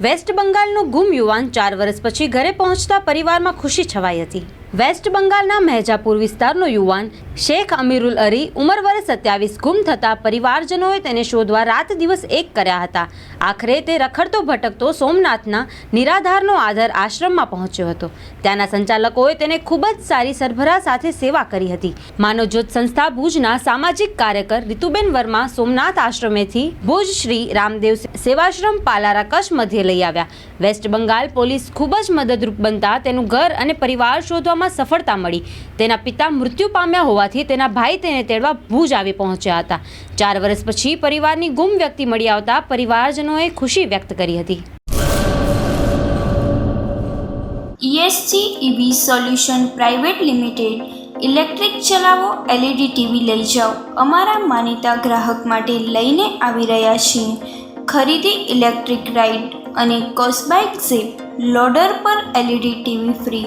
Waste બંગાળનો ગુમ યુવાન ચાર વર્ષ પછી ઘરે પહોંચતા પરિવારમાં ખુશી છવાઈ હતી. વેસ્ટ બંગાળના મહેજાપુર વિસ્તારનો યુવાન શેખ અમીરુલ અરી ઉંમર વર્ષ સત્યાવીસ, ગુમ થતા પરિવારજનોએ તેને શોધવા રાત દિવસ એક કર્યા હતા. આખરે તે રખડતો ભટકતો સોમનાથના નિરાધારનો આધાર આશ્રમમાં પહોંચ્યો હતો. ત્યાંના સંચાલકોએ તેને ખૂબ જ સારી સરભરા સાથે સેવા કરી હતી. માનવજ્યોત સંસ્થા ભુજના સામાજિક કાર્યકર રીતુબેન વર્મા સોમનાથ આશ્રમેથી ભુજ શ્રી રામદેવ સેવાશ્રમ પાલારા કચ્છ મધ્યે લઈ આવ્યા. વેસ્ટ બંગાળ પોલીસ ખૂબ જ મદદરૂપ બનતા તેનું ઘર અને પરિવાર શોધવામાં સફળતા મળી. તેના પિતા મૃત્યુ પામ્યા હોવાથી તેના ભાઈ તેને તેડવા ભુજ આવી પહોંચ્યા હતા. ચાર વર્ષ પછી પરિવારની ગુમ વ્યક્તિ મળી આવતા પરિવારજનોએ ખુશી વ્યક્ત કરી હતી. ESC EV solution private limited electric ચલાવો એલઈડી ટીવી લઈ જાઓ. અમારા માનીતા ગ્રાહક માટે લઈને આવી રહ્યા છીએ. ખરીદી ઇલેક્ટ્રિક રાઇડ અને કોસ્બાઇક ઝીપ લોડર પર એલઈડી ટીવી ફ્રી.